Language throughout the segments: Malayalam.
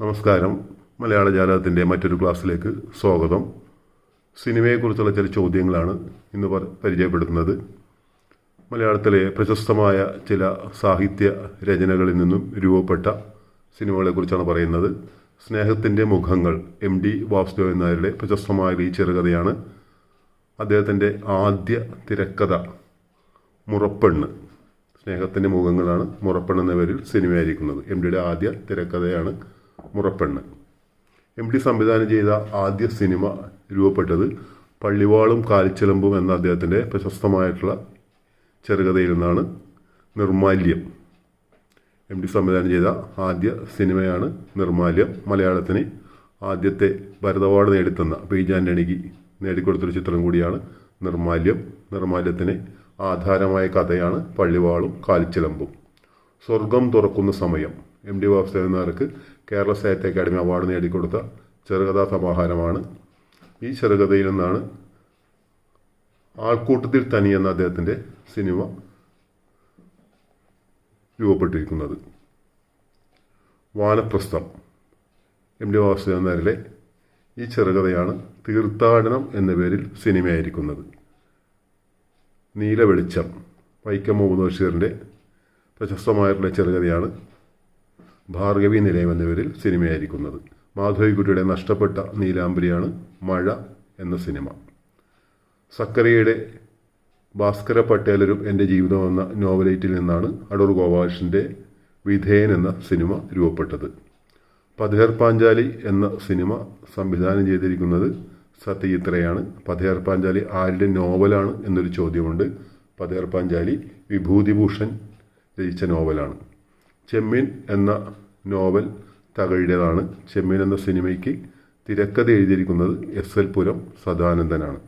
നമസ്കാരം. മലയാള ജാലകത്തിന്റെ മറ്റൊരു ക്ലാസ്സിലേക്ക് സ്വാഗതം. സിനിമയെക്കുറിച്ചുള്ള ചില ചോദ്യങ്ങളാണ് ഇന്ന് പരിചയപ്പെടുത്തുന്നത്. മലയാളത്തിലെ പ്രശസ്തമായ ചില സാഹിത്യ രചനകളിൽ നിന്നും രൂപപ്പെട്ട സിനിമകളെക്കുറിച്ചാണ് പറയുന്നത്. സ്നേഹത്തിന്റെ മുഖങ്ങൾ എം ഡി വാസുദേവൻ നായരുടെ പ്രശസ്തമായ ഈ ചെറുകഥയാണ്. അദ്ദേഹത്തിന്റെ ആദ്യ തിരക്കഥ മുറപ്പെണ്ണ്. സ്നേഹത്തിന്റെ മുഖങ്ങളാണ് മുറപ്പെണ്ണ് എന്ന പേരിൽ സിനിമയായിരിക്കുന്നത്. എം ഡിയുടെ ആദ്യ തിരക്കഥയാണ് മുറപ്പെണ്ണ്. എം ഡി സംവിധാനം ചെയ്ത ആദ്യ സിനിമ രൂപപ്പെട്ടത് പള്ളിവാളും കാലിച്ചിലമ്പും എന്ന അദ്ദേഹത്തിന്റെ പ്രശസ്തമായിട്ടുള്ള ചെറുകഥയിൽ നിന്നാണ്. നിർമാല്യം. എം ഡി സംവിധാനം ചെയ്ത ആദ്യ സിനിമയാണ് നിർമാല്യം. മലയാളത്തിന് ആദ്യത്തെ ഭരത അവാർഡ് നേടിത്തന്ന പി ജാന്റണിക്ക് നേടിക്കൊടുത്തൊരു ചിത്രം കൂടിയാണ് നിർമാല്യം. നിർമാല്യത്തിന് ആധാരമായ കഥയാണ് പള്ളിവാളും കാലിച്ചിലമ്പും. സ്വർഗം തുറക്കുന്ന സമയം. എം ഡി വാസുദേവനാർക്ക് കേരള സാഹിത്യ അക്കാദമി അവാർഡ് നേടിക്കൊടുത്ത ചെറുകഥാ സമാഹാരമാണ്. ഈ ചെറുകഥയിൽ നിന്നാണ് ആൾക്കൂട്ടത്തിൽ തനി എന്ന അദ്ദേഹത്തിന്റെ സിനിമ രൂപപ്പെട്ടിരിക്കുന്നത്. വാനപ്രസ്ഥം. എം ഡി വാസുദേവനാരിലെ ഈ ചെറുകഥയാണ് തീർത്ഥാടനം എന്ന പേരിൽ സിനിമയായിരിക്കുന്നത്. നീല വെളിച്ചം വൈക്കം മുഹമ്മദ് ബഷീറിന്റെ പ്രശസ്തമായിട്ടുള്ള ചെറുകഥയാണ് ഭാർഗവി നിലയം എന്ന പേരിൽ സിനിമയായിരിക്കുന്നത്. മാധവിക്കുട്ടിയുടെ നഷ്ടപ്പെട്ട നീലാംബരിയാണ് മഴ എന്ന സിനിമ. സക്കറിയയുടെ ഭാസ്കര പട്ടേലരും എന്റെ ജീവിതം എന്ന നോവലേറ്റിൽ നിന്നാണ് അടൂർ ഗോപാലകൃഷ്ണന്റെ വിധേയൻ എന്ന സിനിമ രൂപപ്പെട്ടത്. പഥേർ പാഞ്ചാലി എന്ന സിനിമ സംവിധാനം ചെയ്തിരിക്കുന്നത് സത്യജിത്രയാണ്. പഥേർ പാഞ്ചാലി ആരുടെ നോവലാണ് എന്നൊരു ചോദ്യമുണ്ട്. പഥേർ പാഞ്ചാലി വിഭൂതിഭൂഷൺ രചിച്ച നോവലാണ്. ചെമ്മീൻ എന്ന നോവൽ തകഴിയുടേതാണ്. ചെമ്മീൻ എന്ന സിനിമയ്ക്ക് തിരക്കഥ എഴുതിയിരിക്കുന്നത് എസ് എൽ പുരം സദാനന്ദനാണ്.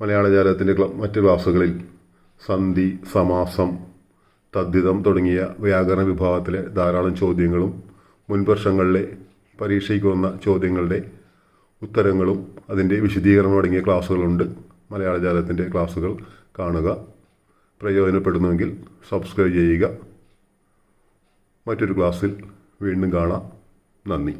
മലയാള ജാലകത്തിന്റെ മറ്റ് ക്ലാസ്സുകളിൽ സന്ധി സമാസം തദ്ധിതം തുടങ്ങിയ വ്യാകരണ വിഭാഗത്തിലെ ധാരാളം ചോദ്യങ്ങളും മുൻവർഷങ്ങളിലെ പരീക്ഷയ്ക്ക് വന്ന ചോദ്യങ്ങളുടെ ഉത്തരങ്ങളും അതിന്റെ വിശദീകരണം അടങ്ങിയ ക്ലാസ്സുകളുണ്ട് മലയാള ജാലകത്തിന്റെ ക്ലാസ്സുകൾ കാണുക. പ്രയോജനപ്പെടുന്നുവെങ്കിൽ സബ്സ്ക്രൈബ് ചെയ്യുക. മറ്റൊരു ക്ലാസ്സിൽ വീണ്ടും കാണാം. നന്ദി.